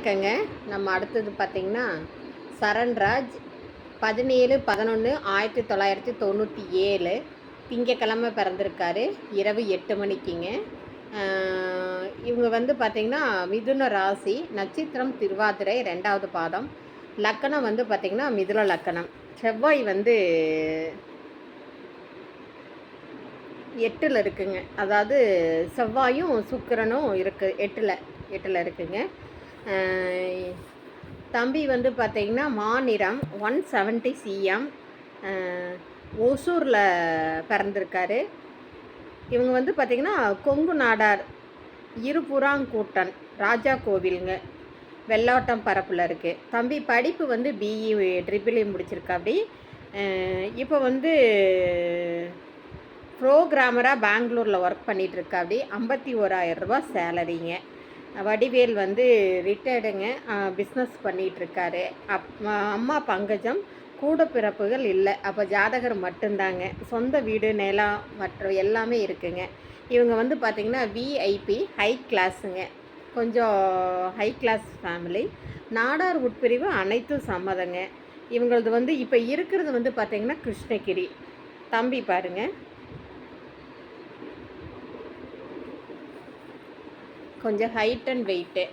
வணக்கங்க. நம்ம அடுத்தது பார்த்திங்கன்னா சரண்ராஜ் பதினேழு பதினொன்று ஆயிரத்தி தொள்ளாயிரத்தி தொண்ணூற்றி ஏழு திங்கக்கிழமை பிறந்திருக்காரு. இரவு எட்டு மணிக்குங்க. இவங்க வந்து பார்த்திங்கன்னா மிதுன ராசி நட்சத்திரம் திருவாதிரை ரெண்டாவது பாதம். லக்கணம் வந்து பார்த்திங்கன்னா மிதுன லக்கணம். செவ்வாய் வந்து எட்டில் இருக்குங்க. அதாவது செவ்வாயும் சுக்கிரனும் இருக்குது எட்டில் எட்டில் இருக்குங்க. தம்பி வந்து பார்த்தீங்கன்னா மாநிறம் ஒன் செவன்ட்டி சிஎம் ஒசூரில் பிறந்திருக்காரு. இவங்க வந்து பார்த்திங்கன்னா கொங்கு நாடார் இருபுறாங்கூட்டன் ராஜா கோவிலுங்க வெள்ளாட்டம் பரப்பில் இருக்குது தம்பி படிப்பு வந்து பிஇ ட்ரிபிள்இ e முடிச்சிருக்காப்படி இப்போ வந்து ப்ரோக்ராமராக பெங்களூரில் ஒர்க் பண்ணிகிட்ருக்காப்படி ஐம்பத்தி ஓராயிரம் ரூபா சேலரிங்க வடிவேல் வந்து ரிட்டையர்டுங்க பிஸ்னஸ் பண்ணிகிட்ருக்காரு அப் அம்மா பங்கஜம் கூட பிறப்புகள் இல்லை. அப்போ ஜாதகர் மட்டும்தாங்க. சொந்த வீடு நிலம் மற்ற எல்லாமே இருக்குங்க. இவங்க வந்து பார்த்திங்கன்னா விஐபி ஹை கிளாஸுங்க கொஞ்சம் ஹை கிளாஸ் ஃபேமிலி நாடார் உட்பிரிவு அனைத்தும் சம்மதங்க. இவங்களது வந்து இப்போ இருக்கிறது வந்து பார்த்திங்கன்னா கிருஷ்ணகிரி. தம்பி பாருங்க. கொஞ்சம் height and weight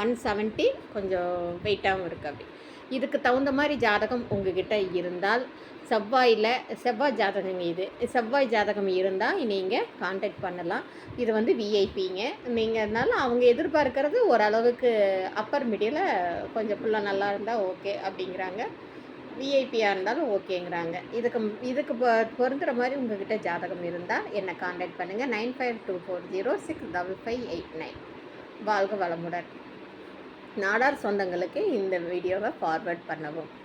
one seventy கொஞ்சம் வெயிட்டாகவும் இருக்குது அப்படி. இதுக்கு தகுந்த மாதிரி ஜாதகம் உங்ககிட்ட இருந்தால் செவ்வாயில் செவ்வாய் ஜாதகம் இது. செவ்வாய் ஜாதகம் இருந்தால் நீங்கள் காண்டாக்ட் பண்ணலாம். இது வந்து விஐபிங்க நீங்கள் இருந்தாலும் அவங்க எதிர்பார்க்கறது ஓரளவுக்கு அப்பர் மிடியில் கொஞ்சம் ஃபுல்லாக நல்லா இருந்தால் ஓகே அப்படிங்கிறாங்க. விஐபியாக இருந்தாலும் ஓகேங்கிறாங்க. இதுக்கு இதுக்கு பொ- மாதிரி உங்ககிட்ட ஜாதகம் இருந்தால் என்னை காண்டாக்ட் பண்ணுங்கள் nine five two four zero six double five eight nine. வாழ்க வளமுடன். நாடார் சொந்தங்களுக்கு இந்த வீடியோவை ஃபார்வர்ட் பண்ணவும்.